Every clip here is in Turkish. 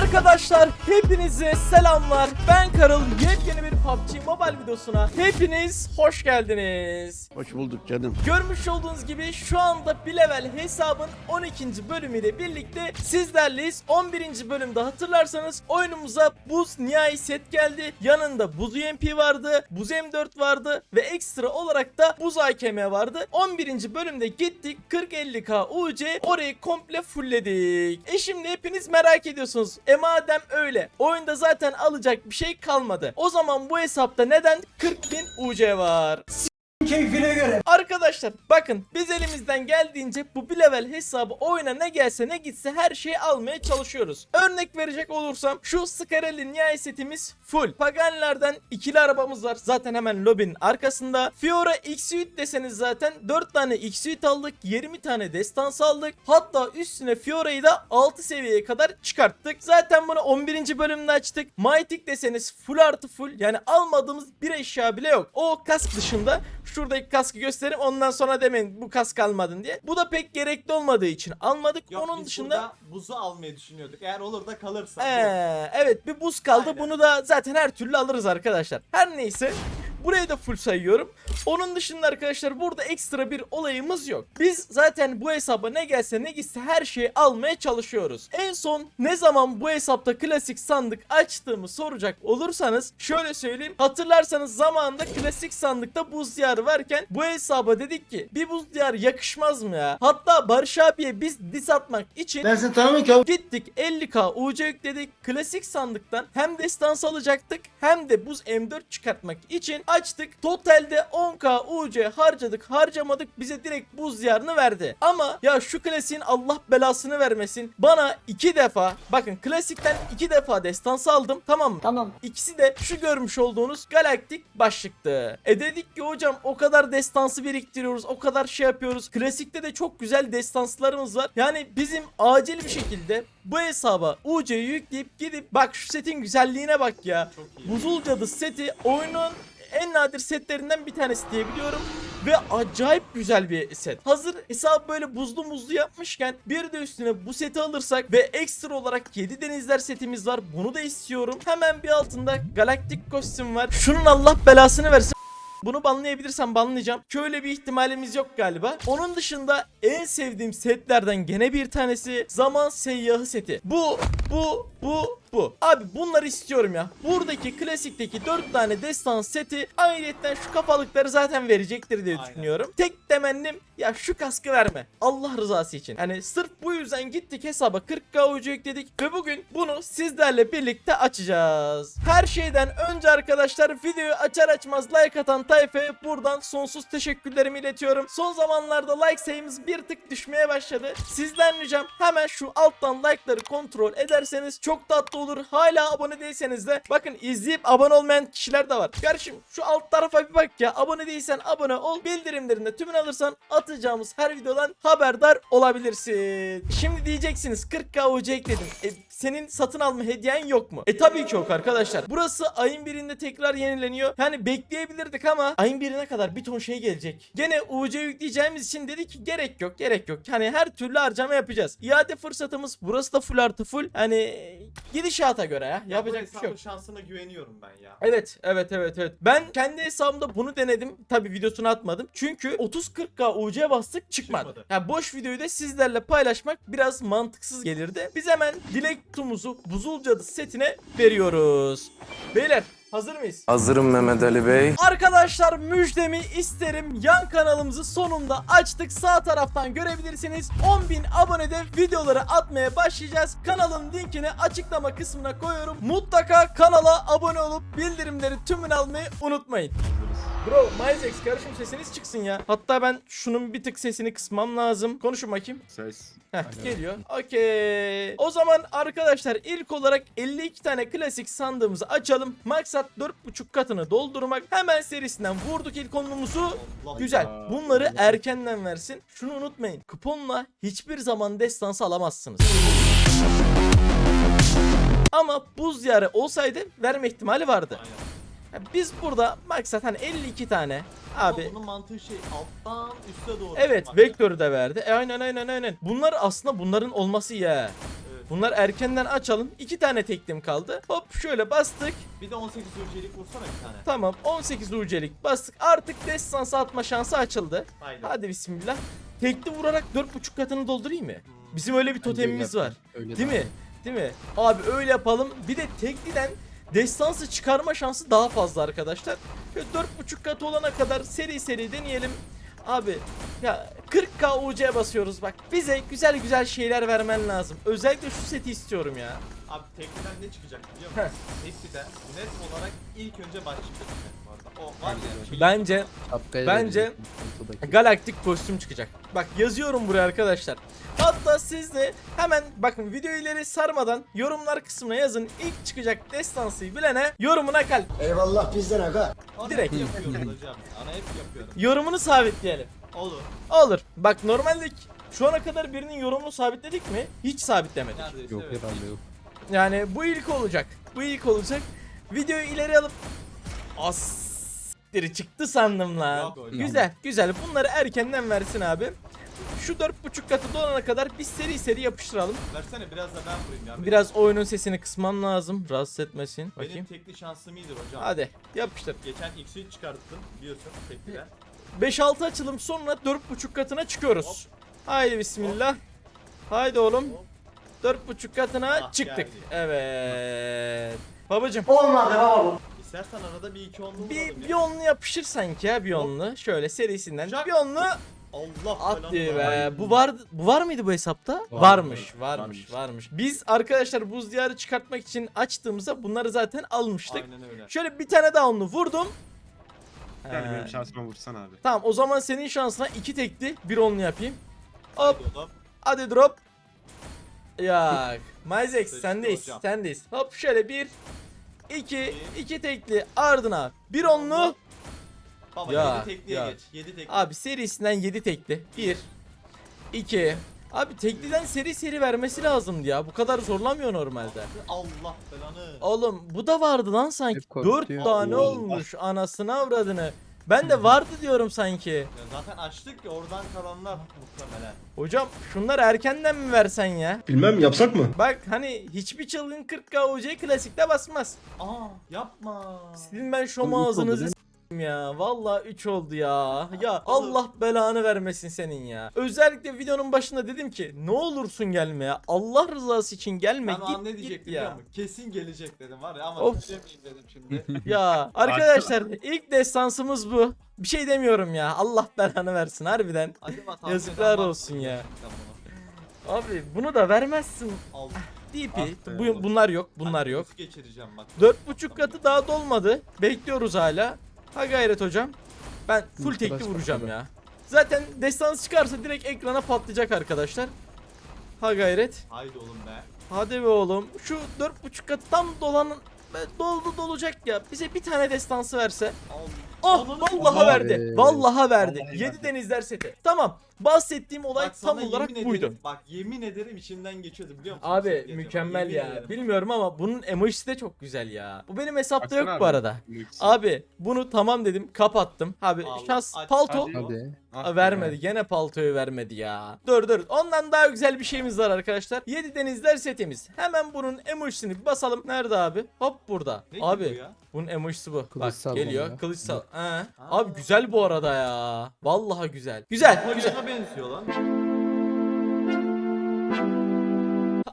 Arkadaşlar hepinize selamlar. Ben Karıl. Yepyeni bir PUBG Mobile videosuna hepiniz hoş geldiniz. Hoş bulduk canım. Görmüş olduğunuz gibi şu anda bir level hesabın 12. bölümüyle birlikte sizlerleyiz. 11. bölümde hatırlarsanız oyunumuza buz nihai set geldi. Yanında buz UMP vardı, buz M4 vardı ve ekstra olarak da buz AKM vardı. 11. bölümde gittik 40-50k UC orayı komple fullledik. E şimdi hepiniz merak ediyorsunuz. E madem öyle oyunda zaten alacak bir şey kalmadı. O zaman bu hesapta neden 40.000 UC var? Keyfine göre. Arkadaşlar bakın biz elimizden geldiğince bu bir level hesabı oyuna ne gelse ne gitse her şeyi almaya çalışıyoruz. Örnek verecek olursam şu Scarelli nihai setimiz full. Paganilerden ikili arabamız var zaten hemen lobinin arkasında. Fiora X-Suite deseniz zaten 4 tane X-Suite aldık 20 tane destans aldık. Hatta üstüne Fiora'yı da 6 seviyeye kadar çıkarttık. Zaten bunu 11. bölümde açtık. Mythic deseniz full artı full yani almadığımız bir eşya bile yok. O kask dışında şuradaki kaskı göstereyim ondan sonra demeyin bu kask almadın diye. Bu da pek gerekli olmadığı için almadık. Yok, Onun biz dışında burada buzu almayı düşünüyorduk. Eğer olur da kalırsa. ee, evet bir buz kaldı. Aynen. Bunu da zaten her türlü alırız arkadaşlar. Her neyse burayı da full sayıyorum. Onun dışında arkadaşlar burada ekstra bir olayımız yok. Biz zaten bu hesaba ne gelse ne gitse her şeyi almaya çalışıyoruz. En son ne zaman bu hesapta klasik sandık açtığımı soracak olursanız şöyle söyleyeyim. Hatırlarsanız zamanında klasik sandıkta buz diyarı varken bu hesaba dedik ki bir buz diyarı yakışmaz mı ya? Hatta Barış abiye biz dis atmak için ki. Gittik 50k UC yükledik. Klasik sandıktan hem destans alacaktık hem de buz M4 çıkartmak için açtık. Totalde 10k UC harcadık harcamadık bize direkt buz diyarını verdi. Ama ya şu klasiğin Allah belasını vermesin. Bana iki defa bakın klasikten iki defa destans aldım tamam mı? Tamam. İkisi de şu görmüş olduğunuz galaktik başlıktı. E dedik ki hocam o kadar destansı biriktiriyoruz. O kadar şey yapıyoruz. Klasikte de çok güzel destanslarımız var. Yani bizim acil bir şekilde bu hesaba UC'yi yükleyip gidip bak şu setin güzelliğine bak ya. Buzul Cadı seti oyunun en nadir setlerinden bir tanesi diye biliyorum. Ve acayip güzel bir set. Hazır hesabı böyle buzlu muzlu yapmışken bir de üstüne bu seti alırsak ve ekstra olarak 7 denizler setimiz var. Bunu da istiyorum. Hemen bir altında galaktik kostüm var. Şunun Allah belasını versin. Bunu banlayabilirsem banlayacağım. Şöyle bir ihtimalimiz yok galiba. Onun dışında en sevdiğim setlerden gene bir tanesi zaman seyyahı seti. Bu, bu, bu, bu. Abi bunları istiyorum ya. Buradaki klasikteki 4 tane destan seti ayrıyetten şu kafalıkları zaten verecektir diye Aynen. düşünüyorum. Tek temennim ya şu kaskı verme. Allah rızası için. Hani sırf bu yüzden gittik hesaba 40k ucu yükledik ve bugün bunu sizlerle birlikte açacağız. Her şeyden önce arkadaşlar videoyu açar açmaz like atan tayfaya buradan sonsuz teşekkürlerimi iletiyorum. Son zamanlarda like sayımız bir tık düşmeye başladı. Sizden ricam hemen şu alttan like'ları kontrol ederseniz çok tatlı olur. Hala abone değilseniz de bakın izleyip abone olmayan kişiler de var. Kardeşim şu alt tarafa bir bak ya. Abone değilsen abone ol. Bildirimlerini de tümünü alırsan atacağımız her videodan haberdar olabilirsin. Şimdi diyeceksiniz 40k UC ekledim. E, senin satın alma hediyen yok mu? E tabii ki yok arkadaşlar. Burası ayın birinde tekrar yenileniyor. Yani bekleyebilirdik ama ayın birine kadar bir ton şey gelecek. Gene UC yükleyeceğimiz için dedik ki gerek yok gerek yok. Hani her türlü harcama yapacağız. İade fırsatımız burası da full artı full. Hani gidişata göre ya. Ya Yapacak bir şey yok. şansına güveniyorum ben ya. Evet, evet, evet, evet. Ben kendi hesabımda bunu denedim. Tabi videosunu atmadım. Çünkü 30-40k UC bastık çıkmadı. Çıkmadı. Ya boş videoyu da sizlerle paylaşmak biraz mantıksız gelirdi. Biz hemen dilek tutumuzu Buzul Cadı setine veriyoruz. Beyler hazır mıyız? Hazırım Mehmet Ali Bey. Arkadaşlar müjdemi isterim. Yan kanalımızı sonunda açtık. Sağ taraftan görebilirsiniz. 10.000 abonede videoları atmaya başlayacağız. Kanalın linkini açıklama kısmına koyuyorum. Mutlaka kanala abone olup bildirimleri tümünü almayı unutmayın. Bro, Miles karışım sesiniz çıksın ya. Hatta ben şunun bir tık sesini kısmam lazım. Konuşun bakayım. Ses. Heh, geliyor. Okey. O zaman arkadaşlar ilk olarak 52 tane klasik sandığımızı açalım. Maksat 4.5 katını doldurmak. Hemen serisinden vurduk ilk onluğumuzu. Allah Güzel. Bunları erkenden versin. Şunu unutmayın. Kuponla hiçbir zaman destansı alamazsınız. Ama buz diyarı olsaydı verme ihtimali vardı. Aynen. Ya Biz burada maksat hani 52 tane abi Ama bunun mantığı şey alttan üste doğru. Evet çıkmak. vektörü de verdi. E aynen aynen aynen. Bunlar aslında bunların olması ya. Evet. Bunlar erkenden açalım. İki tane teklim kaldı. Hop şöyle bastık. Bir de 18 UC'lik vursana bir tane. Tamam 18 ucelik bastık. Artık destansı atma şansı açıldı. Haydi. Hadi bismillah. Tekli vurarak 4.5 katını doldurayım mı? Bizim öyle bir totemimiz var. Öyle Değil daha mi? Değil mi? Abi öyle yapalım. Bir de tekliden destansı çıkarma şansı daha fazla arkadaşlar. Şöyle 4.5 kat olana kadar seri seri deneyelim. Abi ya 40k UC'ye basıyoruz bak. Bize güzel güzel şeyler vermen lazım. Özellikle şu seti istiyorum ya. Abi tekliden ne çıkacak biliyor musun? Tekliden net olarak ilk önce başlık Bence Şapkaya Bence- ortadaki. galaktik kostüm çıkacak. Bak yazıyorum buraya arkadaşlar. Hatta siz de hemen bakın video ileri sarmadan yorumlar kısmına yazın. İlk çıkacak destansıyı bilene yorumuna kalp. Eyvallah bizden aga. Onu direkt. hep yapıyoruz hocam. Ana hep yapıyorum. Yorumunu sabitleyelim. Olur. Olur. Bak normalde şu ana kadar birinin yorumunu sabitledik mi? Hiç sabitlemedik. Neredeyse Yok evet. herhalde yok. Yani bu ilk olacak. Bu ilk olacak. Videoyu ileri alıp As çıktı sandım lan. Güzel, güzel. Bunları erkenden versin abi. Şu 4.5 katı dolana kadar biz seri seri yapıştıralım. Versene biraz da ben vurayım ya. Biraz oyunun sesini kısmam lazım. Rahatsız etmesin. Benim Bakayım. tekli şansım iyidir hocam. Hadi yapıştır. Geçen X'i çıkarttım biliyorsun tekliden. 5-6 açılım sonra 4.5 katına çıkıyoruz. Haydi bismillah. Haydi oğlum. 4.5 katına Ah, çıktık. geldi. Evet. Babacım Olmadı baba bu. İstersen arada bir iki onlu bir, bir onlu yapışır sanki ya bir onlu. Şöyle serisinden Şak. bir onlu Allah at diye be. Bu var bu var mıydı bu hesapta? Var, varmış, var, varmış, varmış. varmış. Biz arkadaşlar buz diyarı çıkartmak için açtığımızda bunları zaten almıştık. Aynen öyle. Şöyle bir tane daha onlu vurdum. Gel He. benim şansıma vursan abi. Tamam o zaman senin şansına iki tekli bir onlu yapayım. Hop hadi drop. Ya Myzex sendeyiz sendeyiz. Hop şöyle bir iki iki tekli ardına bir onlu. Baba Ya, 7 tekliye ya. geç. 7 tekli. Abi serisinden 7 tekli. 1 2 Abi tekliden seri seri vermesi lazımdı ya. Bu kadar zorlamıyor normalde. Allah belanı. Oğlum bu da vardı lan sanki. Hep korkutuyor. 4 tane Allah. olmuş anasını avradını. Ben de vardı diyorum sanki. Ya zaten açtık ya oradan kalanlar muhtemelen. Hocam şunları erkenden mi versen ya? Bilmem yapsak mı? Bak hani hiçbir çılgın 40k UC klasikte basmaz. Aa yapma. Sizin ben oldu ağzınızı s**eyim ya. Vallahi 3 oldu ya. Ya Allah belanı vermesin senin ya. Özellikle videonun başında dedim ki ne olursun gelme ya. Allah rızası için gelme. Ben o an ne git git diyecektim ya. musun? Kesin gelecek dedim var ya ama Of. demeyeyim dedim şimdi. Ya arkadaşlar ilk destansımız bu. Bir şey demiyorum ya. Allah belanı versin harbiden. Acaba Yazıklar var olsun ya. Abi bunu da vermezsin. Al. DP. Ah be Bu, oğlum. bunlar yok. Bunlar Hadi yok. geçireceğim bak. 4.5 katı daha dolmadı. Bekliyoruz hala. Ha gayret hocam. Ben full tekli vuracağım ya. Zaten destans çıkarsa direkt ekrana patlayacak arkadaşlar. Ha gayret. Haydi oğlum be. Hadi be oğlum. Şu 4.5 katı tam dolanın doldu dolacak ya. Bize bir tane destansı verse. Al. Oh vallahi Allah verdi. be. Vallahi verdi. Vallahi 7 verdi. denizler seti. Tamam. Bahsettiğim olay Bak tam sana olarak yemin buydu. ederim, bak yemin ederim içimden geçiyordu biliyor musun? Abi geçiyor. mükemmel Yemin ya. ederim. Bilmiyorum ama bunun emojisi de çok güzel ya. Bu benim hesapta Baksana yok abi. bu arada. Abi bunu tamam dedim kapattım. Abi Allah, şans aç, palto hadi. Hadi. Ah Aa, vermedi. Gene paltoyu vermedi ya. Dur dur. Ondan daha güzel bir şeyimiz var arkadaşlar. 7 denizler setimiz. Hemen bunun emojisini bir basalım. Nerede abi? Hop burada. Ne ki abi bu ya? bunun emojisi bu. Kılıç Bak geliyor. ya. Kılıç sal. Ha. Abi güzel bu arada ya. Vallahi güzel. Güzel. güzel. Benziyor lan.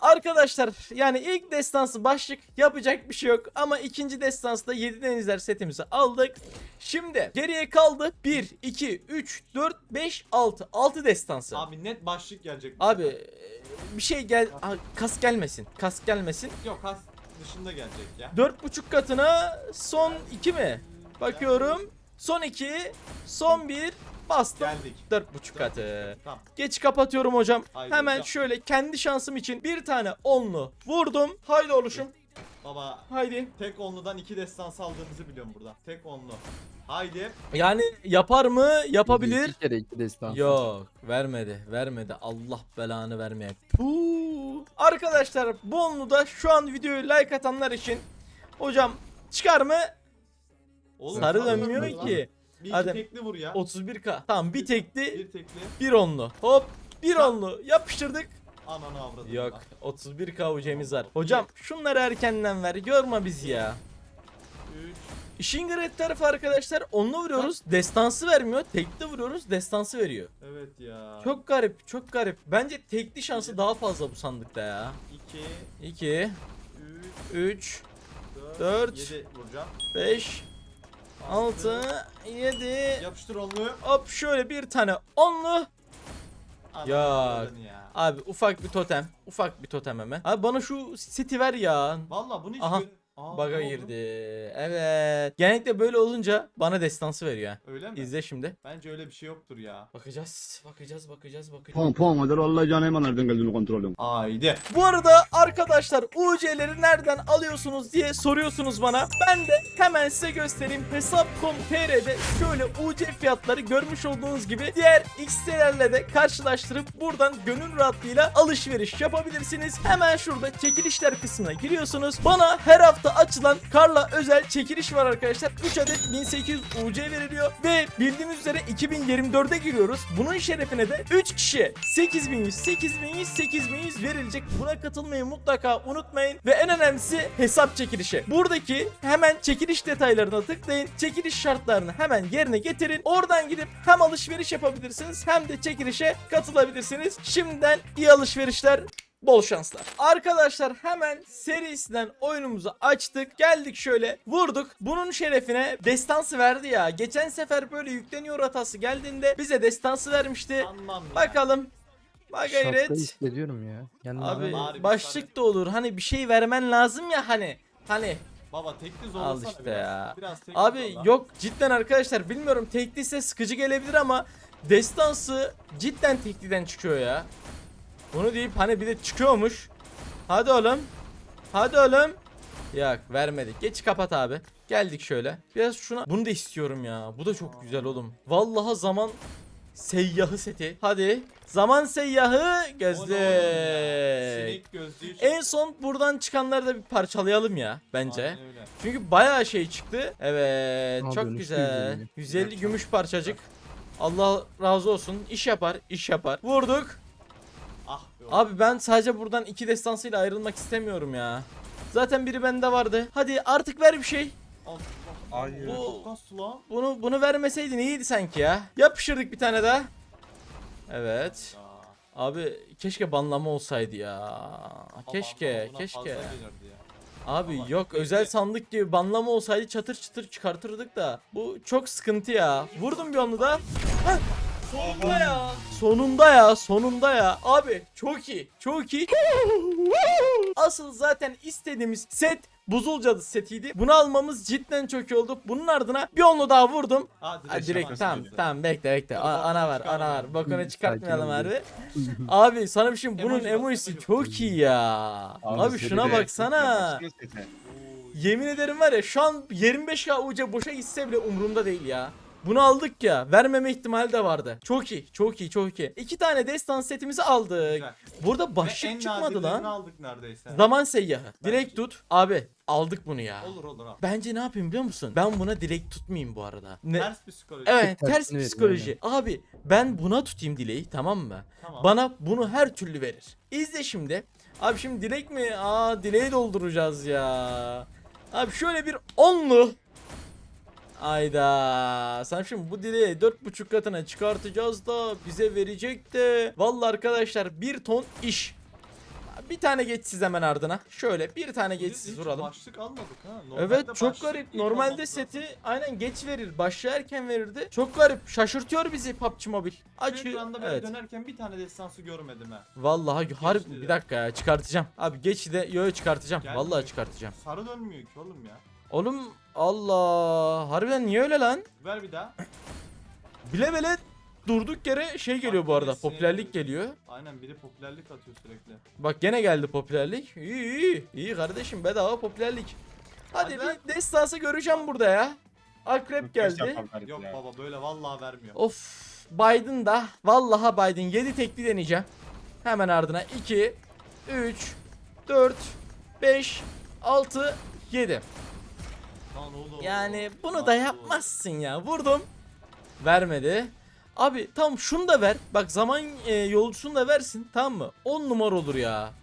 Arkadaşlar yani ilk destansı başlık yapacak bir şey yok ama ikinci destansta 7 denizler setimizi aldık. Şimdi geriye kaldı 1, 2, 3, 4, 5, 6. 6 destansı. Abi, Abi net başlık gelecek. e, bir şey gel kas gelmesin. Kas gelmesin. Yok has dışında gelecek ya. 4.5 katına son 2 mi? Bakıyorum. Son 2, son 1 bastım. Geldik. 4.5 katı. Tamam. Geç kapatıyorum hocam. Haydi Hemen hocam. şöyle kendi şansım için bir tane onlu vurdum. Haydi oluşum. Baba Haydi. tek onludan iki destan saldığımızı biliyorum burada. Tek onlu. Haydi. Yani yapar mı? Yapabilir. İki kere iki destan. Yok vermedi vermedi Allah belanı vermeye. Puh. Arkadaşlar bu onlu da şu an videoyu like atanlar için hocam çıkar mı? Oğlum, Sarı sarı dönmüyor lan. ki. Bir Hadi. tekli vur ya. 31k. Tamam bir tekli Bir tekli. bir onlu. Hop bir onlu yapıştırdık. Ananı avradım. Yok lan. 31k UC'miz var. Hocam şunları erkenden ver yorma bizi ya. Üç. İşin garip tarafı arkadaşlar onunla vuruyoruz destansı vermiyor. Tekli vuruyoruz destansı veriyor. Evet ya. Çok garip çok garip. Bence tekli şansı daha fazla bu sandıkta ya. 2, 2, 3, 3, 4, Dört. 7 vuracağım. 5, 6, 7. Yapıştır onluğu. Hop şöyle bir tane onlu. Ya. Abi ufak bir totem. Ufak bir totem hemen. Abi bana şu seti ver ya. Valla bunu hiç Aha. Aa, Baga ne oldu? girdi. Evet. Genellikle böyle olunca bana destansı veriyor. ha. Öyle mi? İzle şimdi. Bence öyle bir şey yoktur ya. Bakacağız. Bakacağız, bakacağız, bakacağız. Pom pom hadi Allah canı hemen nereden geldiğini kontrol edin. Haydi. Bu arada arkadaşlar UC'leri nereden alıyorsunuz diye soruyorsunuz bana. Ben de hemen size göstereyim. Hesap.com.tr'de şöyle UC fiyatları görmüş olduğunuz gibi diğer XT'lerle de karşılaştırıp buradan gönül rahatlığıyla alışveriş yapabilirsiniz. Hemen şurada çekilişler kısmına giriyorsunuz. Bana her hafta açılan Karla özel çekiliş var arkadaşlar. 3 adet 1800 UC veriliyor ve bildiğiniz üzere 2024'e giriyoruz. Bunun şerefine de 3 kişiye 8100, 8100, 8100 verilecek. Buna katılmayı mutlaka unutmayın ve en önemlisi hesap çekilişi. Buradaki hemen çekiliş detaylarına tıklayın. Çekiliş şartlarını hemen yerine getirin. Oradan gidip hem alışveriş yapabilirsiniz hem de çekilişe katılabilirsiniz. Şimdiden iyi alışverişler. Bol şanslar. Arkadaşlar hemen serisinden oyunumuzu açtık. Geldik şöyle vurduk. Bunun şerefine destansı verdi ya. Geçen sefer böyle yükleniyor hatası geldiğinde bize destansı vermişti. Anlam ya. Bakalım. Bak Şapka gayret. hissediyorum ya. Kendimi Abi bir başlık da olur. Hani bir şey vermen lazım ya hani. Hani Baba tekli Al zorlasana işte biraz. ya. Biraz tekli Abi zorla. yok cidden arkadaşlar bilmiyorum tekliyse sıkıcı gelebilir ama destansı cidden tekliden çıkıyor ya. Bunu deyip hani bir de çıkıyormuş. Hadi oğlum. Hadi oğlum. Yok vermedik. Geç kapat abi. Geldik şöyle. Biraz şuna. Bunu da istiyorum ya. Bu da çok güzel oğlum. Vallahi zaman seyyahı seti. Hadi. Zaman seyyahı gözlük. En son buradan çıkanları da bir parçalayalım ya bence. Çünkü bayağı şey çıktı. Evet, Aa, çok güzel. 150. 150 gümüş parçacık. Allah razı olsun. İş yapar, iş yapar. Vurduk. Abi ben sadece buradan iki destansıyla ayrılmak istemiyorum ya. Zaten biri bende vardı. Hadi artık ver bir şey. Hayır. Bu. Bunu bunu vermeseydin iyiydi sanki ya. Yapıştırdık bir tane daha. Evet. Abi keşke banlama olsaydı ya. Keşke, keşke. Abi Ama yok özel sandık gibi banlama olsaydı çatır çıtır çıkartırdık da. Bu çok sıkıntı ya. Vurdum bir onu da. Heh, sonunda ya. Sonunda ya sonunda ya. Abi çok iyi çok iyi. Asıl zaten istediğimiz set Buzul Cadı setiydi. Bunu almamız cidden çok iyi oldu. Bunun ardına bir onu daha vurdum. Ha Ha, direkt tamam tamam bekle bekle. A- ana var ana var. Bokunu çıkartmayalım harbi. Abi sana bir şey bunun emojisi çok iyi ya. Abi, seni şuna de baksana. Yemin ederim var ya şu an 25k UC boşa gitse bile umurumda değil ya. Bunu aldık ya. Vermeme ihtimali de vardı. Çok iyi. Çok iyi. Çok iyi. İki tane destan setimizi aldık. Güzel. Burada başlık en çıkmadı lan. aldık neredeyse. Zaman seyyahı. Direkt tut. Abi aldık bunu ya. Olur olur al. Bence ne yapayım biliyor musun? Ben buna direkt tutmayayım bu arada. Ne? Ters psikoloji. Evet ters verin, psikoloji. Abi ben buna tutayım dileği tamam mı? Tamam. Bana bunu her türlü verir. İzle şimdi. Abi şimdi dilek mi? Aa dileği dolduracağız ya. Abi şöyle bir onlu. Ayda. Sen şimdi bu dört buçuk katına çıkartacağız da bize verecek de. Vallahi arkadaşlar bir ton iş. Bir tane geçsiz hemen ardına. Şöyle bir tane geçsiz vuralım. Başlık almadık ha. Normalde Evet çok garip. Normalde seti lazım. aynen geç verir. Başlığı erken verirdi. Çok garip. Şaşırtıyor bizi PUBG Mobile. Şu Açıyor. ekranda böyle Evet. dönerken bir tane destansı görmedim ha. Vallahi harbi bir dakika ya çıkartacağım. Abi geç de yo çıkartacağım. Gelmiyor. Vallahi çıkartacağım. Sarı dönmüyor ki oğlum ya. Oğlum Allah harbiden niye öyle lan? Ver bir daha. Bile bile durduk yere şey geliyor bu arada. Popülerlik geliyor. Aynen biri popülerlik atıyor sürekli. Bak gene geldi popülerlik. İyi iyi. İyi kardeşim bedava popülerlik. Hadi, Hadi bir destansı göreceğim burada ya. Akrep geldi. Yok baba böyle vallahi vermiyor. Of Biden da vallahi Biden 7 tekli deneyeceğim. Hemen ardına 2 3 4 5 6 7. Yani bunu da yapmazsın ya. Vurdum. Vermedi. Abi tamam şunu da ver. Bak zaman e, yolcusunu da versin tamam mı? 10 numara olur ya.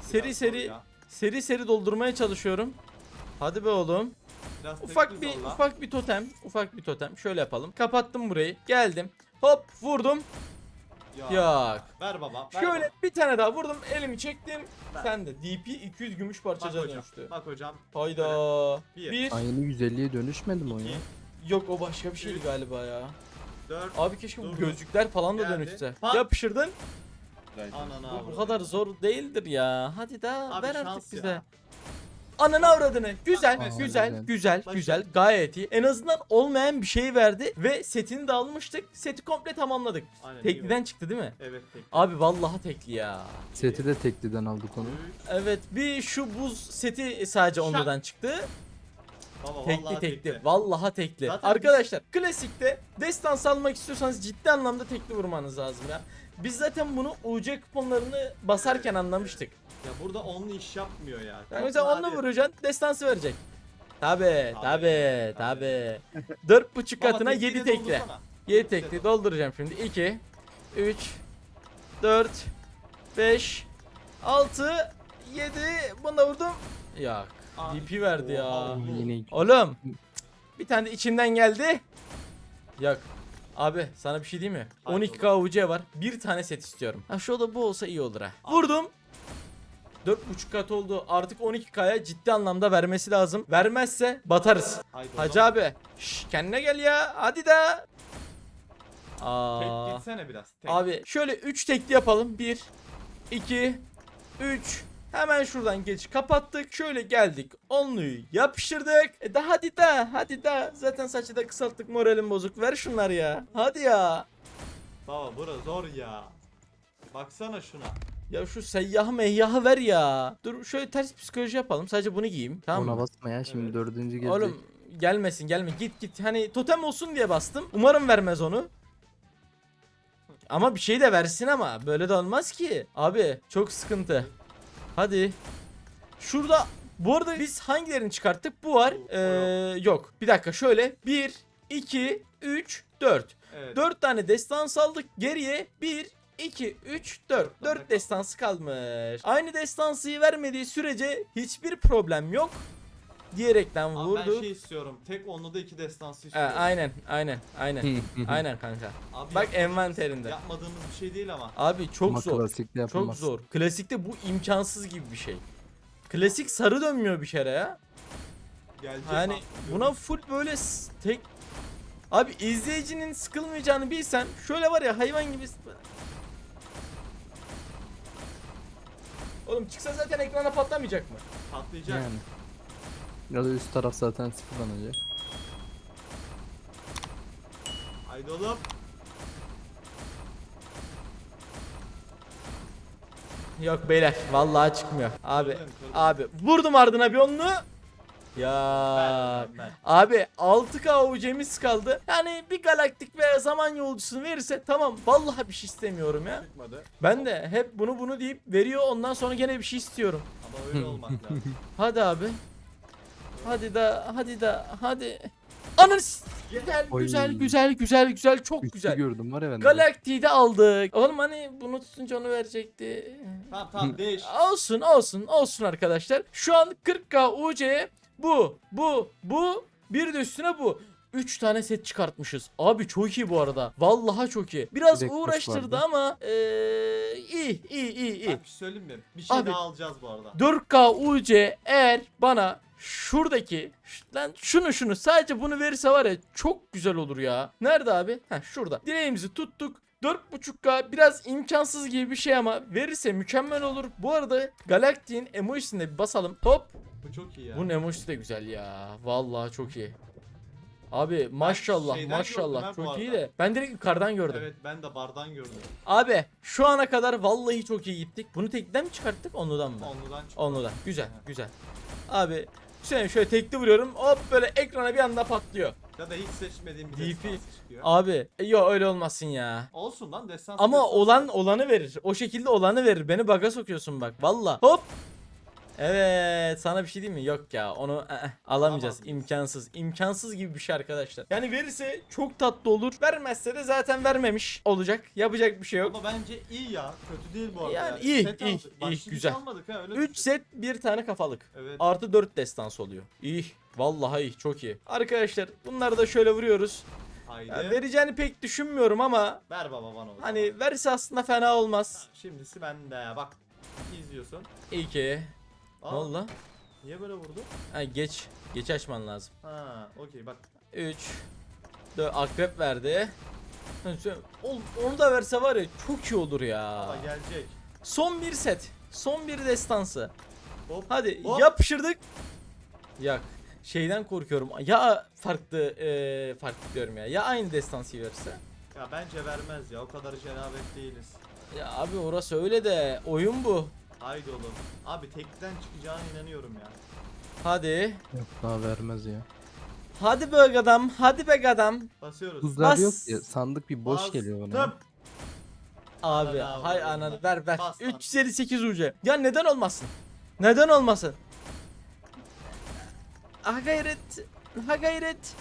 Seri seri seri seri doldurmaya çalışıyorum. Hadi be oğlum. Biraz Ufak bir zorla. ufak bir totem, ufak bir totem. Şöyle yapalım. Kapattım burayı. Geldim. Hop vurdum. Ya. Yok. Ver baba. Ver Şöyle baba. bir tane daha vurdum. Elimi çektim. Ver. Sen de DP 200 gümüş Bak parçacığa hocam. dönüştü. Bak hocam. Hayda. Bir. Bir. Aynı 150'ye dönüşmedi mi o ya? 2 Yok o başka bir şeydi galiba ya. 4 Abi keşke bu gözlükler falan da Geldi. dönüşse. Pat. Yapıştırdın. Anana. Bu, bu kadar zor değildir ya. Hadi daha Abi ver artık ya. Ananı avradını. Güzel, Aa, güzel, güzel. güzel, güzel. Gayet iyi. En azından olmayan bir şey verdi ve setini de almıştık. Seti komple tamamladık. Aynen, iyi Tekliden oldu. çıktı değil mi? Evet tekli. Abi vallahi tekli ya. Seti de tekliden aldık onu. 3 Evet bir şu buz seti sadece Şak. ondan çıktı. Baba Tekli vallahi tekli. Vallahi tekli. Zaten Arkadaşlar klasikte destans almak istiyorsanız ciddi anlamda tekli vurmanız lazım ya. Biz zaten bunu UC kuponlarını basarken anlamıştık. Ya burada onlu iş yapmıyor ya. Yani mesela Hadi. vuracaksın destansı verecek. Tabi tabi Tabii, tabi. Dört buçuk katına tekliyi 7 de tekli. doldursana. 7 tekli dolduracağım şimdi. 2 3 4 5 6 7 Bunu da vurdum. Yok. DP verdi ya. Yine. Oğlum. Bir tane de içimden geldi. Yok. Abi sana bir şey diyeyim mi? Haydi 12k UC var. Bir tane set istiyorum. Ha şu da bu olsa iyi olur ha. Vurdum. 4.5 kat oldu. Artık 12k'ya ciddi anlamda vermesi lazım. Vermezse batarız. Haydi Hacı abi. Şş, kendine gel ya. Hadi da. Aa. Tek gitsene biraz. Tek. Abi şöyle 3 tekli yapalım. 1 2 3 Hemen şuradan geç kapattık. Şöyle geldik. Onluyu yapıştırdık. E de hadi da hadi da. Zaten saçı da kısalttık moralim bozuk. Ver şunları ya. Hadi ya. Baba bura zor ya. Baksana şuna. Ya şu seyyahı meyyahı ver ya. Dur şöyle ters psikoloji yapalım. Sadece bunu giyeyim. Tamam Ona mı? basma ya şimdi Evet. dördüncü gelecek. Oğlum gelmesin gelme git git. Hani totem olsun diye bastım. Umarım vermez onu. Ama bir şey de versin ama böyle de olmaz ki. Abi çok sıkıntı. Hadi. Şurada bu arada biz hangilerini çıkarttık? Bu var. Bu- Ee, yok. Bir dakika şöyle. 1 2 3 4. Evet. 4 tane destans aldık. Geriye 1 2 3 4. 4 destansı kalmış. Aynı destansıyı vermediği sürece hiçbir problem yok. Diyerekten Abi ben vurdu. şey istiyorum. Tek onlu da iki destansı Ha, istiyorum. aynen aynen aynen. aynen kanka. Abi Bak yapmadığımız- envanterinde. Yapmadığımız bir şey değil ama. Abi çok Ama zor. klasikte Çok yapılmaz. zor. Klasikte bu imkansız gibi bir şey. Klasik sarı dönmüyor bir kere ya. Gelecek Yani bak, buna full böyle s- tek Abi izleyicinin sıkılmayacağını bilsen şöyle var ya hayvan gibi s- Oğlum çıksa zaten ekrana patlamayacak mı? patlayacak. Yani. Ya da üst taraf zaten sıfırlanacak. Haydi oğlum. Yok beyler vallahi çıkmıyor. Abi abi vurdum ardına bir onlu. Ya Ben, ben. Abi 6K UC'miz kaldı. Yani bir galaktik veya zaman yolcusunu verirse tamam vallahi bir şey istemiyorum ya. Çıkmadı. Ben de hep bunu bunu deyip veriyor ondan sonra gene bir şey istiyorum. Ama öyle olmak lazım. Hadi abi. Hadi da hadi da hadi. Ananı güzel Oy. güzel güzel güzel güzel çok Üstü güzel. gördüm var bende. Galaktiği de aldık. Oğlum hani bunu tutunca onu verecekti. tamam tamam değiş. Olsun olsun olsun arkadaşlar. Şu an 40k UC bu bu bu bir de üstüne bu. 3 tane set çıkartmışız. Abi çok iyi bu arada. Vallahi çok iyi. Biraz kurs uğraştırdı vardı. ama eee iyi iyi iyi iyi. Bak bir şey söyleyeyim mi? Bir şey Abi. daha alacağız bu arada. 4K UC eğer bana şuradaki lan şunu şunu sadece bunu verirse var ya çok güzel olur ya. Nerede abi? Heh şurada. Dileğimizi tuttuk. 4.5K biraz imkansız gibi bir şey ama verirse mükemmel olur. Bu arada Galactic'in emojisine bir basalım. Hop. Bu çok iyi ya. Bunun emojisi de güzel ya. Vallahi çok iyi. Abi maşallah şeyden maşallah gördüm bu çok iyi de. Ben direkt yukarıdan gördüm. Evet ben de bardan gördüm. Abi şu ana kadar vallahi çok iyi gittik. Bunu tekten mi çıkarttık onludan mı? Onludan çıktı. Onludan. Güzel güzel. Abi şöyle, şöyle tekli vuruyorum. Hop böyle ekrana bir anda patlıyor. Ya da hiç seçmediğim bir DP. çıkıyor. Abi e, yok öyle olmasın ya. Olsun lan destans. Ama destans. olan olanı verir. O şekilde olanı verir. Beni baga sokuyorsun bak. Valla. Hop. Evet sana bir şey diyeyim mi? Yok ya onu eh, alamayacağız. Alamaz. İmkansız. İmkansız gibi bir şey arkadaşlar. Yani verirse çok tatlı olur. Vermezse de zaten vermemiş olacak. Yapacak bir şey yok. Ama bence iyi ya. Kötü değil bu arada. Yani iyi, Set iyi, aldık. İyi, güzel. almadık ha öyle 3 düşün. set bir tane kafalık. Evet. Artı 4 destans oluyor. İyi. Vallahi iyi. Çok iyi. Arkadaşlar bunları da şöyle vuruyoruz. Haydi. Ya vereceğini pek düşünmüyorum ama Ver baba bana hani verirse aslında fena olmaz. Şimdisi bende. Bak. izliyorsun. İyi ki. Aa, Ne oldu lan? Niye böyle vurdu? Ha, geç. Geç açman lazım. Ha, okey bak. 3 4 akrep verdi. Oğlum, Onu da verse var ya çok iyi olur ya. Ama gelecek. Son bir set. Son bir destansı. Hop. Hadi Hop. yapıştırdık. Yak. Şeyden korkuyorum. Ya farklı e, farklı diyorum ya. Ya aynı destansı verirse. Ya bence vermez ya. O kadar cenabet değiliz. Ya abi orası öyle de oyun bu. Haydi oğlum. Abi tekten çıkacağına inanıyorum ya. Hadi. Yok daha vermez ya. Hadi be gadam. Hadi be gadam. Basıyoruz. Buzlar Bas. yok ya sandık bir boş geliyor bana. Bastım. Abi Ana hay ananı ver ver. Bas lan. 358 ucu. Ya neden olmasın? Neden olmasın? Ha gayret. Ha gayret.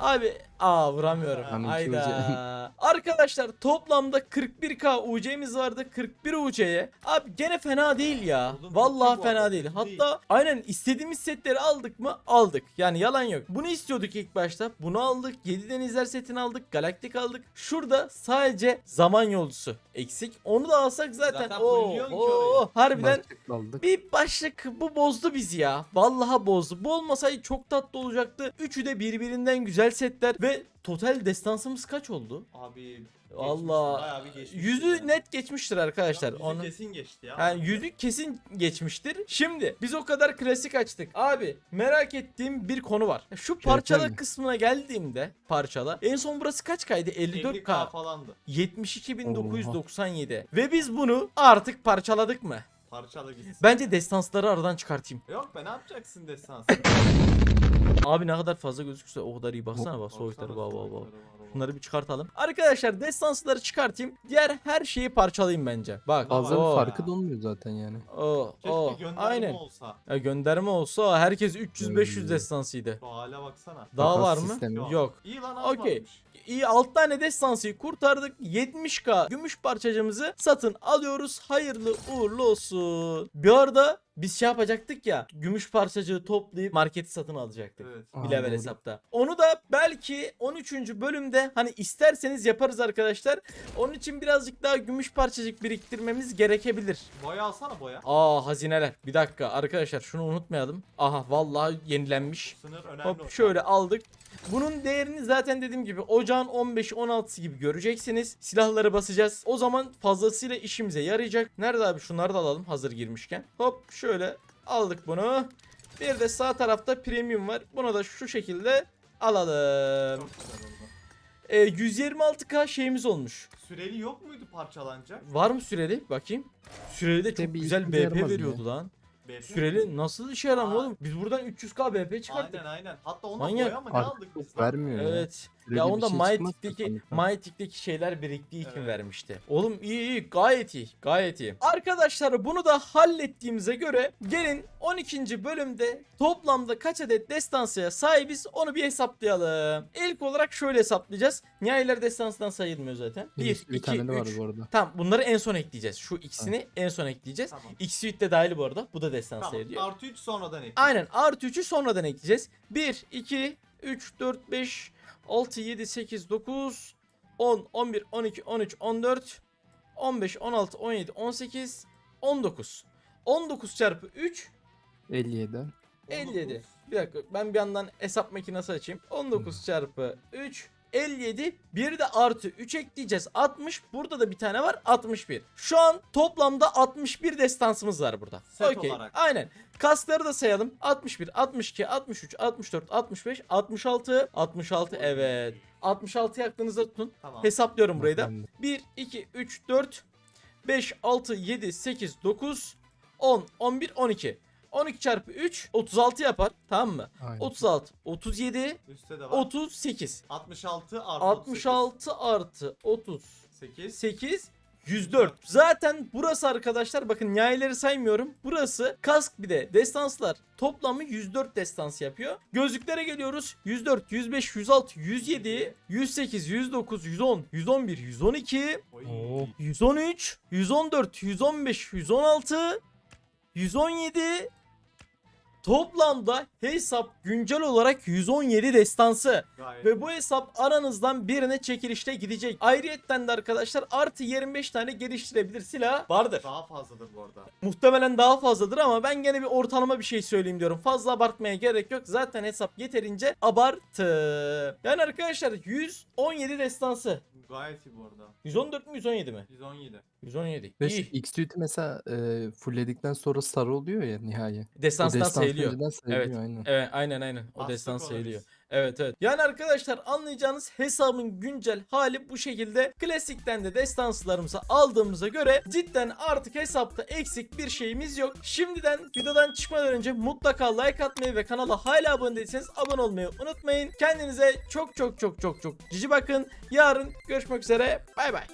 Abi aa vuramıyorum. İki Hayda. Arkadaşlar toplamda 41k UC'miz vardı. 41 UC'ye. Abi gene fena değil ya. Oğlum, Vallahi bu fena değil. kötü Hatta değil. aynen istediğimiz setleri aldık mı? Aldık. Yani yalan yok. Bunu istiyorduk ilk başta. Bunu aldık. 7 denizler setini aldık. Galaktik aldık. Şurada sadece zaman yolcusu eksik. Onu da alsak zaten. Zaten ki oo, orayı. harbiden Başlıklı aldık. bir başlık bu bozdu bizi ya. Vallahi bozdu. Bu olmasaydı çok tatlı olacaktı. Üçü de birbirinden güzel setler ve total destansımız kaç oldu? Abi Allah. Bayağı bir geçmiş. Yüzü net geçmiştir arkadaşlar. Yüzü Onu kesin geçti ya. yani yüzü kesin geçmiştir. Şimdi biz o kadar klasik açtık. Abi merak ettiğim bir konu var. Şu parçala mi? kısmına geldiğimde parçala en son burası kaç kaydı? 54k. 50k falandı. 72.997. Ve biz bunu artık parçaladık mı? Parçala gitsin. Bence destansları aradan çıkartayım. Yok be ne yapacaksın destansı? Abi ne kadar fazla gözükürse o kadar iyi. Baksana bak soğukları bak bak bak. Bunları bir çıkartalım. Arkadaşlar destansları çıkartayım. Diğer her şeyi parçalayayım bence. Bak. Fazla o, bir farkı da olmuyor zaten yani. O, Keşke o. gönderme Aynen. olsa. Ya gönderme olsa herkes 300-500 Hmm. destansıydı. Şu hale baksana. Daha var mı? sistemi. Yok. Yok. İyi lan az Okey. varmış. İyi 6 tane destansıyı kurtardık. 70k gümüş parçacığımızı satın alıyoruz. Hayırlı uğurlu olsun. Bir arada biz şey yapacaktık ya. Gümüş parçacığı toplayıp marketi satın alacaktık. Evet. Level hesapta. Onu da belki 13. bölümde hani isterseniz yaparız arkadaşlar. Onun için birazcık daha gümüş parçacık biriktirmemiz gerekebilir. Boya alsana boya. Aa hazineler. Bir dakika arkadaşlar şunu unutmayalım. Aha vallahi yenilenmiş. Sınır önemli. Hop şöyle aldık. Bunun değerini zaten dediğim gibi ocağın 15-16'sı gibi göreceksiniz. Silahları basacağız. O zaman fazlasıyla işimize yarayacak. Nerede abi şunları da alalım hazır girmişken. Hop şöyle aldık bunu. Bir de sağ tarafta premium var. Bunu da şu şekilde alalım. Oldu. Ee, 126k şeyimiz olmuş. Süreli yok muydu parçalanacak? Var mı süreli? Bakayım. Süreli de çok Tabii güzel BP yaramaz veriyordu lan. BP Süreli nasıl işe yaramıyor Aa. oğlum? Biz buradan 300k BP çıkarttık. Aynen aynen. Hatta ona Manyak. boya mı ne aldık biz? lan? vermiyor ya. Evet. Ya onda şey My çıkmaz Tick'teki kafanızdan. My Tick'teki şeyler biriktiği için Evet. vermişti. Oğlum iyi iyi gayet iyi gayet iyi. Arkadaşlar bunu da hallettiğimize göre gelin 12. bölümde toplamda kaç adet destansıya sahibiz onu bir hesaplayalım. İlk olarak şöyle hesaplayacağız. Nihayiler destansından sayılmıyor zaten. 1, Bir, bir 2, tane de var 3. bu arada. Tamam bunları en son ekleyeceğiz. Şu ikisini en son ekleyeceğiz. Tamam. X-Suite de dahil bu arada. Bu da destans Tamam. sayılıyor. Artı 3 sonradan ek. Aynen artı 3'ü sonradan ekleyeceğiz. 1, 2, 3, 4, 5, 6, 7, 8, 9, 10, 11, 12, 13, 14, 15, 16, 17, 18, 19. 19 çarpı 3, 57. 57. Bir dakika ben bir yandan hesap makinesi açayım. 19 çarpı 3, 57. Bir de artı 3 ekleyeceğiz. 60. Burada da bir tane var. 61. Şu an toplamda 61 destansımız var burada. Set Okey. olarak. Aynen. Kasları da sayalım. 61, 62, 63, 64, 65, 66, 66 evet. 66 aklınızda tutun. Tamam. Hesaplıyorum burayı da. Ben de. 1, 2, 3, 4, 5, 6, 7, 8, 9, 10, 11, 12. 12 çarpı 3 36 yapar. Tamam mı? Aynen. 36, 37, Üstte de var. 38. 66 artı 66 artı 38. 38. 8. 104. Zaten burası arkadaşlar bakın nihaileri saymıyorum. Burası kask bir de destanslar toplamı 104 destans yapıyor. Gözlüklere geliyoruz. 104, 105, 106, 107, 108, 109, 110, 111, 112, Oy. 113, 114, 115, 116, 117 Toplamda hesap güncel olarak 117 destansı. Gayet. Ve bu hesap aranızdan birine çekilişte gidecek. Ayrıyetten de arkadaşlar artı 25 tane geliştirebilir silah vardır. daha fazladır bu arada. Muhtemelen daha fazladır ama ben gene bir ortalama bir şey söyleyeyim diyorum. Fazla abartmaya gerek yok. Zaten hesap yeterince abartı. Yani arkadaşlar 117 destansı. Gayet iyi bu arada. 114 mü 117 mi? 117. 117. Ve şu İyi. X suite'i mesela e, fullledikten sonra sarı oluyor ya nihai. O Destanstan destans sayılıyor. önceden sayılıyor Evet. aynen. Evet aynen aynen. O Bastık destan sayılıyor. Evet evet. Yani arkadaşlar anlayacağınız hesabın güncel hali bu şekilde. Klasikten de destanslarımızı aldığımıza göre cidden artık hesapta eksik bir şeyimiz yok. Şimdiden videodan çıkmadan önce mutlaka like atmayı ve kanala hala abone değilseniz abone olmayı unutmayın. Kendinize çok çok çok çok çok cici bakın. Yarın görüşmek üzere. Bay bay.